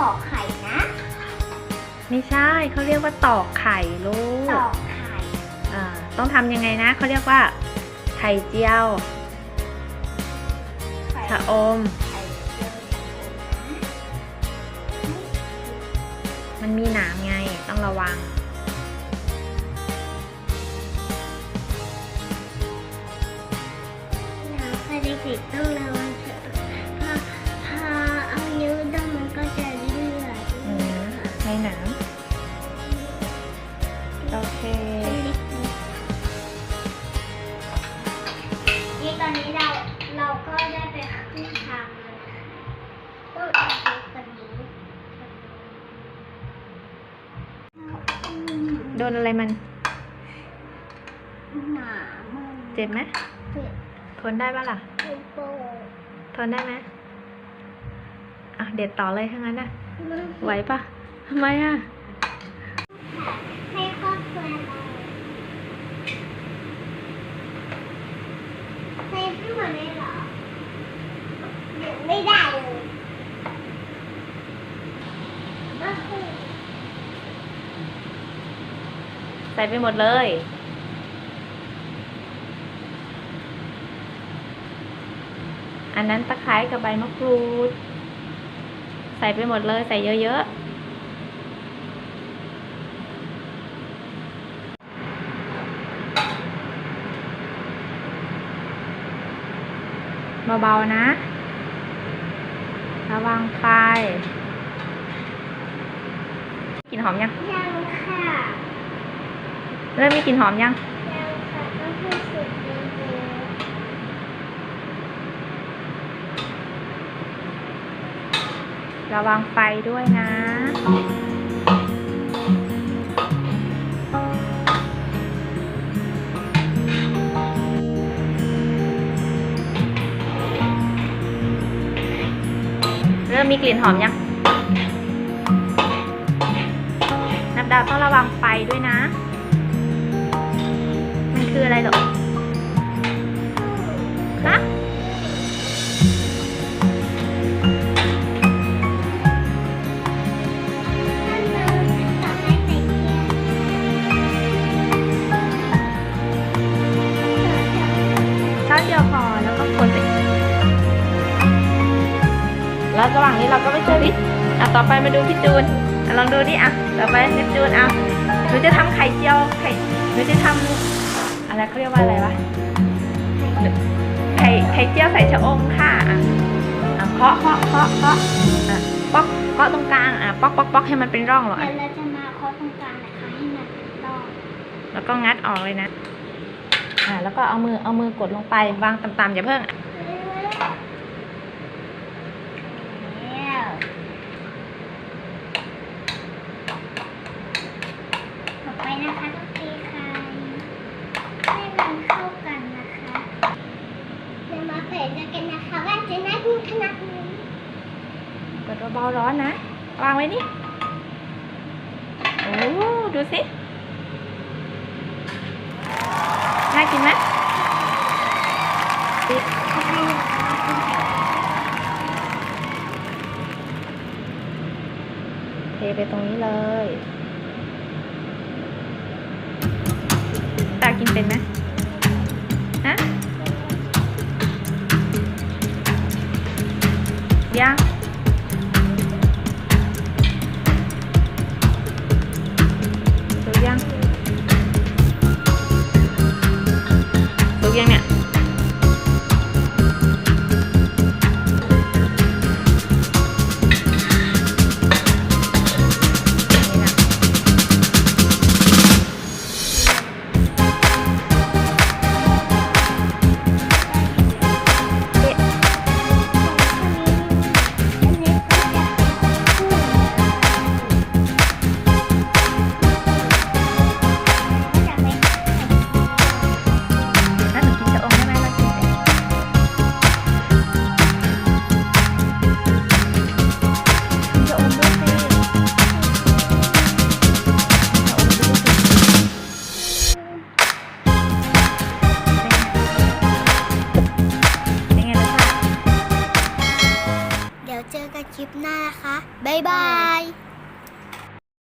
เรายังไม่ปอกไข่นะไม่ใช่เขาเรียกว่าตอกไข่ลูตกอกไข่อ่าต้องทำยังไงนะเขาเรียกว่า ไข่เจียวไข่ชะอมไข่เจียวชะอมนะมันมีหนามไงต้องระวังน้ำค่ะเด็กๆต้องระวัง โอเคเป็นเล็กๆนี่ตอนนี้เราเราก็ได้ไปครึ่งทางแล้วนะคะต้องเอาไปตัวนี้โดนอะไรมัน หนามันเจ็บไหมเจ็บทนได้ปะล่ะโป่งทนได้ไหมอะ เด็ดต่อเลยทั้างนั้นนะมันไหวปะทำไมอะ ให้ครอบครัวเรา ใส่ทั้งหมดเลยเหรอเดี๋ยวไม่ได้เลยก็คือใส่ไปหมดเลย อันนั้นตะไคร้กับใบมะกรูด ใส่ไปหมดเลย ใส่เยอะๆ เบาๆนะ ระวังไฟกลิ่นหอมยัง ยังค่ะเริ่มมีกลิ่นหอมยัง ยังค่ะก็คือสุดดีระวังไฟด้วยนะ ริ่มมีกลิ่นหอมยัง นับดาวต้องระวังไฟด้วยนะ มันคืออะไรหรอ แล้วระหว่างนี้เราก็ไปช่วยพี่อะต่อไปมาดูพี่จูนอะลองดูดิอะต่อไปพี่จูนเอาหนูจะทำไข่เจียวไข่หนูจะทำอะไรเขาเรียกว่าอะไรวะไข่ไข่เจียวใส่ชะอมค่ะอะอะเคาะเคาะเคาะเคาะอะป๊อกเคาะตรงกลางอะป๊อกป๊อกป๊อกให้มันเป็นร่องเหรอเดี๋อะยวเราจะมาเคาะตรงกลางนะคะให้มันรอบแล้วก็งัดออกเลยนะอะแล้วก็เอามือเอามือกดลงไปวางต่ำๆอย่าเพิ่ง แล้วต่อไปนะคะต้องตีไข่ให้มันเข้ากันนะคะเดี๋ยวมาเปิดดูกันนะคะว่าจะน่ากินขนาดไหน กด เบาๆร้อนนะ วางไว้นี่ โอ้ ดูสิ น่ากินไหมสิเทไปตรงนี้เลย ตากินเป็นไหม หน้านะคะ บ๊ายบาย